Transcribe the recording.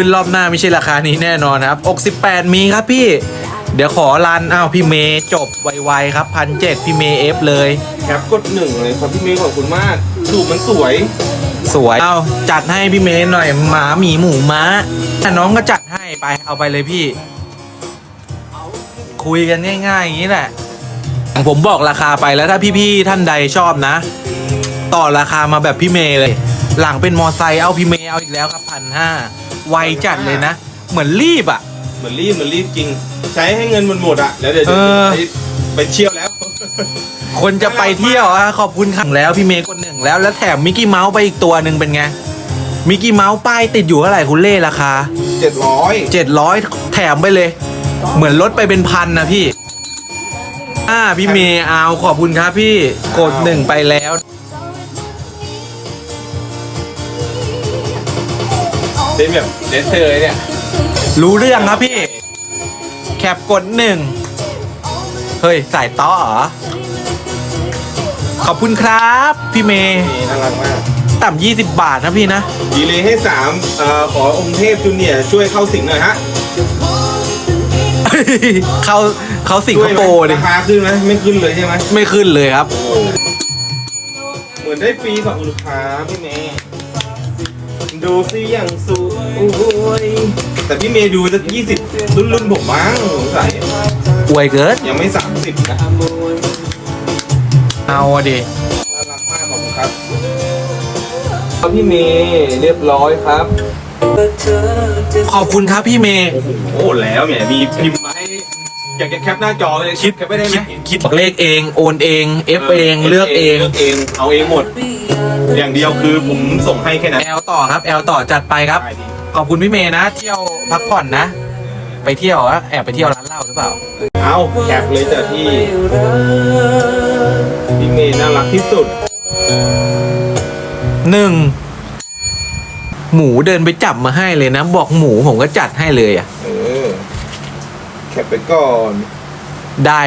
ขึ้นรอบหน้าไม่ใช่ราคานี้แน่นอนครับอก18มีครับพี่ เดี๋ยวขอรันอ้าวพี่เมย์จบไวๆครับพันเจ็ดพี่เมย์เอฟเลยแคปกดหนึ่งเลยครับพี่เมย์ขอบคุณมากสูบมันสวย สวยเอาจัดให้พี่เมย์หน่อยหมาหมีหมูม้าอะน้องก็จัดให้ไปเอาไปเลยพี่ คุยกันง่ายๆอย่างนี้แหละ ผมบอกราคาไปแล้วถ้าพี่ๆท่านใดชอบนะ ต่อราคามาแบบพี่เมย์เลย หลังเป็นมอไซค์เอาพี่เมย์เอาอีกแล้วครับพันห้า ไวจัดเลยนะ เหมือนรีบอะ เหมือนรีบเหมือนรีบจริง ใช้ให้เงินมันหมดอะแล้วเดี๋ยวเอจะอไปไปเที่ยวแล้ว คนจะไปเที่ยวอะขอบคุณครับแล้วพี่เมย์คนหนึ่งแล้วแล้วแถมมิกกี้เมาส์ไปอีกตัวหนึ่งเป็นไงมิกกี้เมาส์ป้ายติดอยู่เท่าไหร่คุณเล่ราคา เจ็ดร้อยเจ็ดร้อยแถมไปเลย เหมือนลดไปเป็นพันนะพี่ อ่าพี่เมย์เอาขอบคุณครับพี่กดหนึ่งไปแล้ว เป็นแบบเดนเธอร์เนี่ย รู้เรื่องครับพี่ แคปกดหนึ่ง เฮ้ย สายต้อเหรอ ขอบคุณครับ พี่เมย์นี่น่ารักมาก ต่ำยี่สิบบาทนะพี่นะ ดีเลยให้สามเอ่อขอองค์เทพจูเนียร์ช่วยเข้าสิงหน่อยฮะเขาเขาสิงคโปร์ดิราคาขึ้นไหมไม่ขึ้นเลยใช่ไหมไม่ขึ้นเลยครับ เหมือนได้ฟรีของลูกค้าพี่เมย์ ดูสิอย่างสูโอ้ยแต่พี่เมย์ดูสักยี่สิบรุ่นรุ่นผมมั้งสงสัยอวยเกินยังไม่สามสิบนะเอาอะดิน่ารักมากขอบคุณครับครับพี่เมย์เรียบร้อยครับ ขอบคุณครับพี่เมย์ โอ้โหแล้วเนี่ยมีพิมพ์มาให้อยากจะแคปหน้าจอเลยคิดแคปไม่ได้ไหมคิดเลขเอง โอนเอง เอฟเอง เลือกเอง เลือกเองเอาเองหมด อย่างเดียวคือผมส่งให้แค่นั้นแอลต่อครับแอลต่อจัดไปครับ ได้ดีขอบคุณพี่เมย์นะ เที่ยวพักผ่อนนะ ไปเที่ยวอะแอบไปเที่ยวร้านเหล้าหรือเปล่า เอาแคปเลยจ้ะพี่พี่เมย์น่ารักที่สุด หนึ่งหมูเดินไปจับมาให้เลยนะ บอกหมูผมก็จัดให้เลยอะ เออ แคปไปก่อน ได้